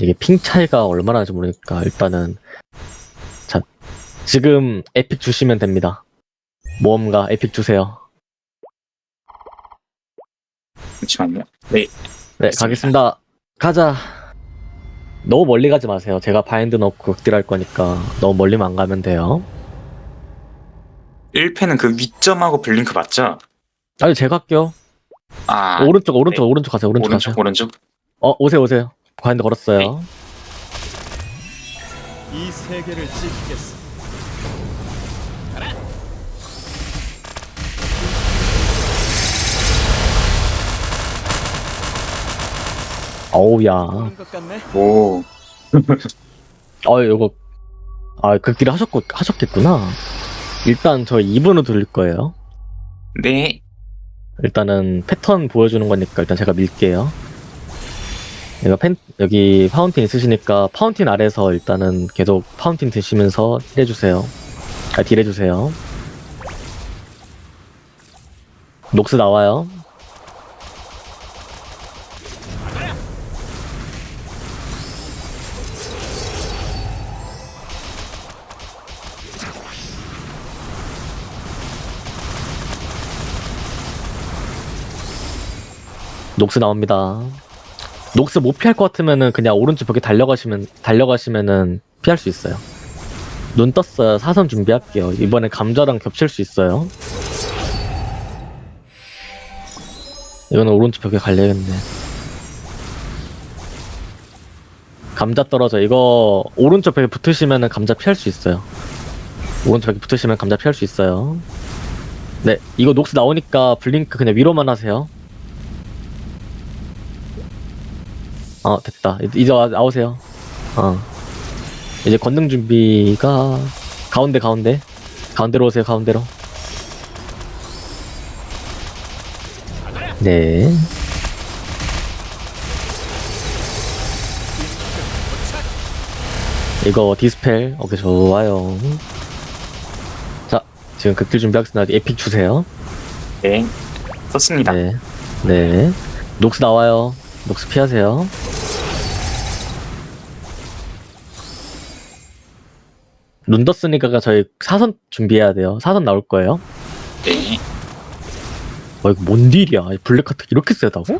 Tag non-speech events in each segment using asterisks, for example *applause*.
이게 핑 차이가 얼마나 나지 모르니까 일단은 자 지금 에픽 주시면 됩니다. 모험가 에픽 주세요. 잠시만요. 네. 네. 가겠습니다. 가자. 너무 멀리 가지 마세요. 제가 바인드 넣고 극딜할 거니까 너무 멀리만 안 가면 돼요. 1패는 그 위점하고 블링크 맞죠? 아니 제가 할게요. 아, 오른쪽 오른쪽 오른쪽 가세요. 오른쪽, 가세요. 오른쪽, 오른쪽. 어 오세요 오세요. 바인드 걸었어요. 이 세계를 지키겠어. 어우야. 보는 것 같네. 오, 어 이거 아 극딜 하셨고 하셨겠구나. 일단 저 2분으로 돌릴 거예요. 네. 일단은 패턴 보여주는 거니까 일단 제가 밀게요. 내가 펜, 여기 파운틴 있으시니까 파운틴 아래서 일단은 계속 파운틴 드시면서 힐해주세요. 아, 딜해주세요. 녹스 나와요. 녹스 나옵니다. 녹스 못 피할 것 같으면은 그냥 오른쪽 벽에 달려가시면 달려가시면은 피할 수 있어요. 눈 떴어요. 사선 준비할게요. 이번에 감자랑 겹칠 수 있어요. 이거는 오른쪽 벽에 갈려야겠네. 감자 떨어져. 이거 오른쪽 벽에 붙으시면은 감자 피할 수 있어요. 오른쪽 벽에 붙으시면 감자 피할 수 있어요. 네, 이거 녹스 나오니까 블링크 그냥 위로만 하세요. 어 됐다 이제- 와- 나오세요 어 이제 권능 준비가 가운데 가운데 가운데로 오세요 가운데로 네 이거 디스펠 오케이 좋아요 자 지금 극딜 준비하겠습니다 에픽 주세요 네. 썼습니다. 네. 네. 녹스 나와요. 녹스 피하세요. 눈 떴으니까 저희 사선 준비해야 돼요. 사선 나올 거예요. 네. 와, 이거 뭔 딜이야. 이 블랙카트 이렇게 세다고? *laughs*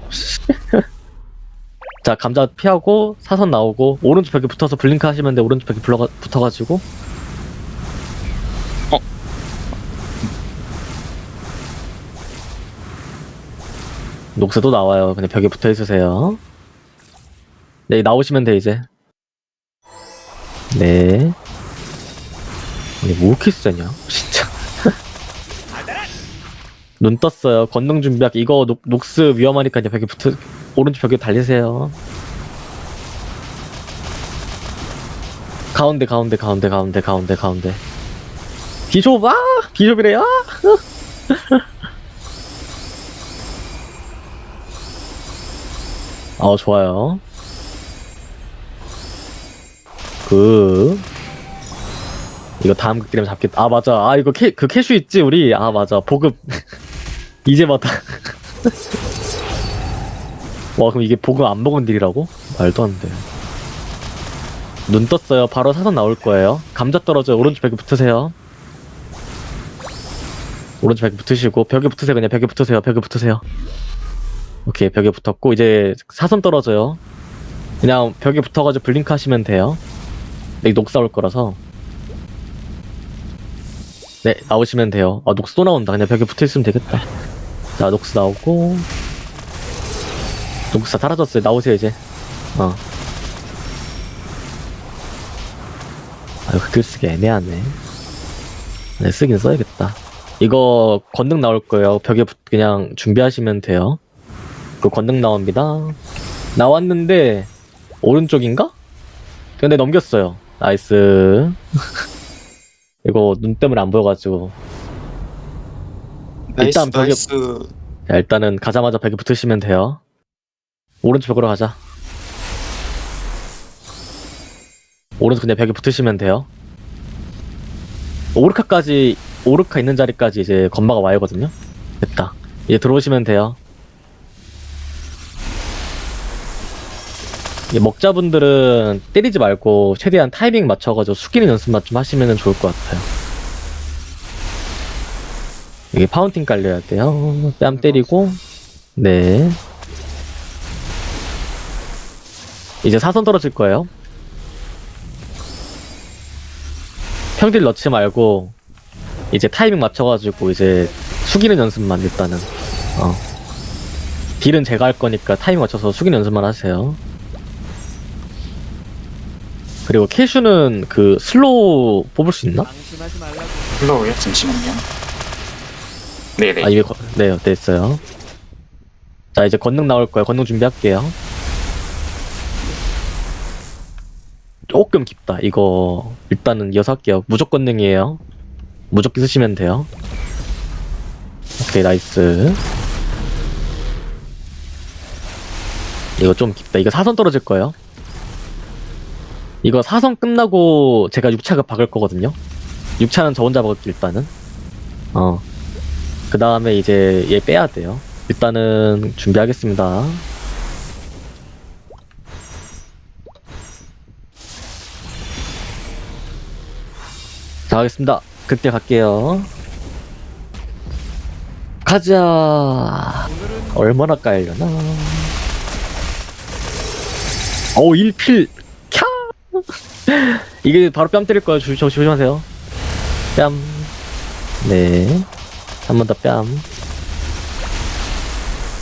자, 감자 피하고 사선 나오고 오른쪽 벽에 붙어서 블링크 하시면 돼. 오른쪽 벽에 불러가, 붙어가지고. 어? 녹스도 나와요. 그냥 벽에 붙어 있으세요. 네, 나오시면 돼, 이제. 네. 아니, 뭐 이렇게 세냐? 진짜. *laughs* 눈 떴어요. 건능 준비할게. 이거 녹, 녹스 위험하니까 이제 벽에 붙어, 오른쪽 벽에 달리세요. 가운데, 가운데, 가운데, 가운데, 가운데, 가운데. 비숍, 아! 비숍이래, 아! *laughs* 어, 좋아요. 그, 이거 다음 극딜이면 잡겠다. 아, 맞아. 아, 이거 캐, 그 캐슈 있지, 우리? 아, 맞아. 보급. *laughs* 이제 봤다. *laughs* 와, 그럼 이게 보급 안 먹은 딜이라고? 말도 안 돼. 눈 떴어요. 바로 사선 나올 거예요. 감자 떨어져요. 오른쪽 벽에 붙으세요. 오른쪽 벽에 붙으시고, 벽에 붙으세요. 그냥 벽에 붙으세요. 벽에 붙으세요. 오케이, 벽에 붙었고, 이제 사선 떨어져요. 그냥 벽에 붙어가지고 블링크 하시면 돼요. 여기 녹사 올 거라서. 네, 나오시면 돼요. 아, 녹스 또 나온다. 그냥 벽에 붙어 있으면 되겠다. 자, 녹스 나오고. 녹스 다 사라졌어요. 나오세요, 이제. 어. 아, 이거 글 쓰기 애매하네. 네, 쓰긴 써야겠다. 이거 건능 나올 거예요. 벽에 붙, 그냥 준비하시면 돼요. 그 건능 나옵니다. 나왔는데, 오른쪽인가? 근데 넘겼어요. 나이스. *laughs* 이거 눈 때문에 안 보여가지고. 나이스, 일단 벽에- 나이스. 자, 일단은 가자마자 벽에 붙으시면 돼요. 오른쪽 벽으로 가자. 오른쪽 그냥 벽에 붙으시면 돼요. 오르카까지, 오르카 있는 자리까지 이제 건마가 와야거든요. 됐다. 이제 들어오시면 돼요. 이 먹자분들은 때리지 말고 최대한 타이밍 맞춰가지고 숙이는 연습만 좀 하시면 좋을 것 같아요. 이게 파운틴 깔려야 돼요. 뺨 때리고, 네. 이제 사선 떨어질 거예요. 평딜 넣지 말고, 이제 타이밍 맞춰가지고 이제 숙이는 연습만 일단은, 어. 딜은 제가 할 거니까 타이밍 맞춰서 숙이는 연습만 하세요. 그리고 캐슈는 그 슬로우 뽑을 수 있나? 플로우요? 잠시만요. 네네. 아 이게 거- 네 됐어요. 자 이제 건능 나올 거예요. 건능 준비할게요. 조금 깊다. 이거 일단은 이어서 할게요. 무조건 능이에요. 무조건 쓰시면 돼요. 오케이 나이스. 이거 좀 깊다. 이거 사선 떨어질 거예요. 이거 사선 끝나고 제가 6차가 박을 거거든요. 6차는 저 혼자 박을게 일단은. 어. 그 다음에 이제 얘 빼야 돼요. 일단은 준비하겠습니다. 자, 하겠습니다. 그때 갈게요. 가자. 얼마나 깔려나. 어우, 1필. 캬! *laughs* 이게 바로 뺨 때릴 거예요. 조, 조, 조심하세요. 뺨. 네. 한 번 더 뺨.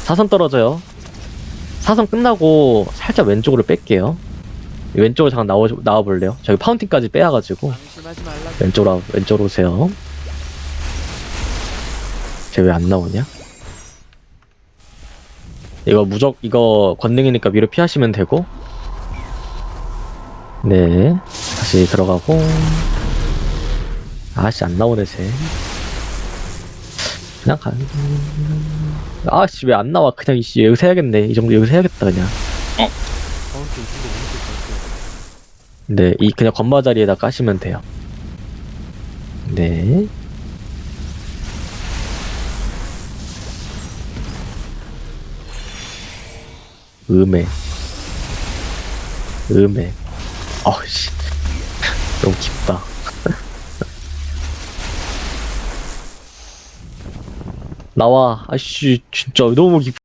사선 떨어져요. 사선 끝나고 살짝 왼쪽으로 뺄게요. 왼쪽으로 잠깐 나오, 나와볼래요? 저기 파운틴까지 빼야가지고. 왼쪽으로, 왼쪽으로 오세요. 쟤 왜 안 나오냐? 이거 무적, 이거 권능이니까 위로 피하시면 되고. 네. 다시 들어가고. 아씨, 안 나오네, 쟤. 그냥 가. 아씨, 왜 안 나와? 그냥 이씨, 여기서 해야겠네. 이 정도 여기서 해야겠다, 그냥. 네, 이 그냥 건마 자리에다 까시면 돼요. 네. 음에. 음에. 어우씨. 너무 깊다. 나와. 아씨, 진짜 너무 깊